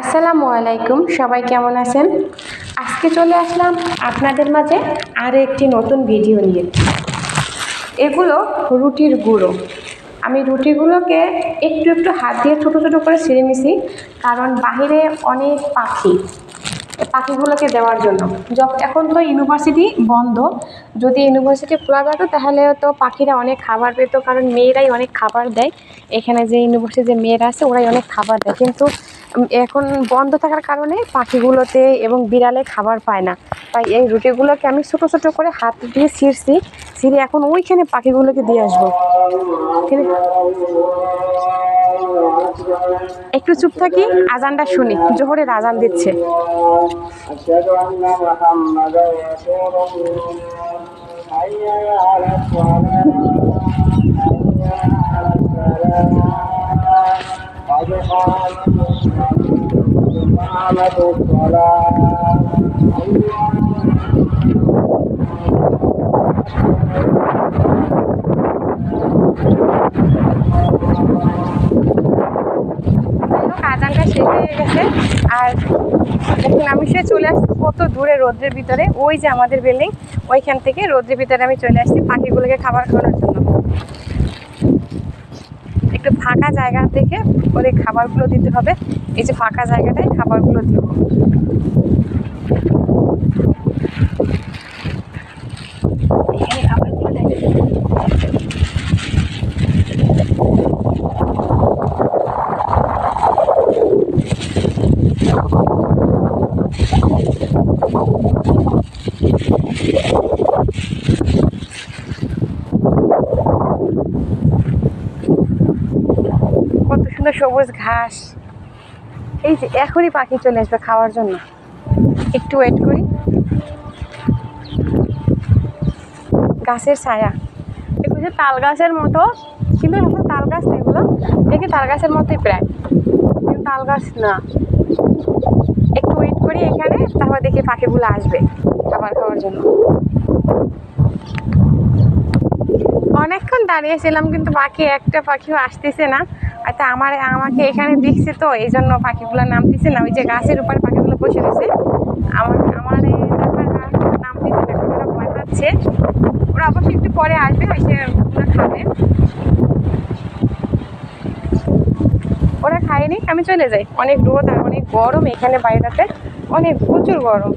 আসসালামু আলাইকুম, সবাই কেমন আছেন? আজকে চলে আসলাম আপনাদের মাঝে আরও একটি নতুন ভিডিও নিয়ে। এগুলো রুটির গুঁড়ো। আমি রুটিগুলোকে একটু একটু হাত দিয়ে ছোটো ছোটো করে ছিঁড়ে নিছি, কারণ বাহিরে অনেক পাখি, পাখিগুলোকে দেওয়ার জন্য। এখন তো ইউনিভার্সিটি বন্ধ। যদি ইউনিভার্সিটি খোলা থাকতো তাহলে তো পাখিরা অনেক খাবার পেত, কারণ মেয়েরাই অনেক খাবার দেয়। এখানে যে ইউনিভার্সিটি যে মেয়েরা আছে, ওরাই অনেক খাবার দেয়। কিন্তু এখন বন্ধ থাকার কারণে পাখিগুলোতে এবং বিড়ালে খাবার পায় না। তাই এই রুটিগুলোকে আমি ছোটো ছোটো করে হাত দিয়ে ছিঁড়ছি। ছিঁড়ে এখন ওইখানে পাখিগুলোকে দিয়ে আসব। একটু চুপ থাকি, আজানটা শুনি। জোহরের আজান দিচ্ছে। আজানটা শেষ হয়ে গেছে। আর দেখুন, আমি সে চলে আসছি কত দূরে রোদ্রের ভিতরে। ওই যে আমাদের বিল্ডিং ওইখান থেকে রোদ্রের ভিতরে আমি চলে আসছি পাখিগুলোকে খাবার খাওয়ানোর জন্য। ফাঁকা জায়গা থেকে ওদের খাবারগুলো দিতে হবে। এই যে ফাঁকা জায়গাটায় খাবারগুলো দিব। এখানে খাবারগুলো দেয়। কত সুন্দর সবুজ ঘাস। এই যে এখনই পাখি চলে আসবে খাওয়ার জন্য। একটু ওয়েট করি। গাছের ছায়া। এগুলো যে তাল গাছের মতো, কিন্তু এখন তাল গাছ এগুলো। দেখি তাল গাছের মতোই প্রায়। কিন্তু তাল গাছ না। একটু ওয়েট করি এখানে, তারপর দেখি পাখিগুলো আসবে খাবার খাওয়ার জন্য। অনেকক্ষণ দাঁড়িয়েছিলাম, কিন্তু পাখি একটা পাখিও আসতেছে না। আচ্ছা আমার, আমাকে এখানে দেখছে তো এই জন্য পাখিগুলো নামতেছে না, ওই যে গাছের উপরে পাখিগুলো বসে রয়েছে। আমার আমার ব্যাপার নামতেছে না ওরা ভয় পাচ্ছে। ওরা অবশ্যই একটু পরে আসবে এসে ওরা খাবে। ওরা খায়নি, আমি চলে যাই। অনেক রোদ আর অনেক গরম এখানে বাইরেতে। অনেক প্রচুর গরম।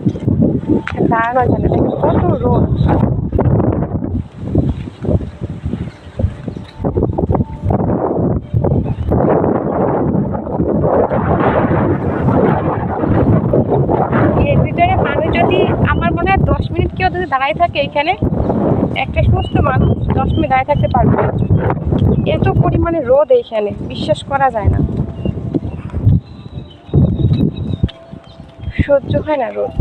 দাঁড়ানো যায় না দেখুন কত রোদ। দাঁড়ায় থাকে এইখানে একটা সমস্ত মানুষ দশ মিনিট দাঁড়িয়ে থাকতে পারবে এত পরিমাণে রোদ এইখানে, বিশ্বাস করা যায় না। সহ্য হয় না রোদ।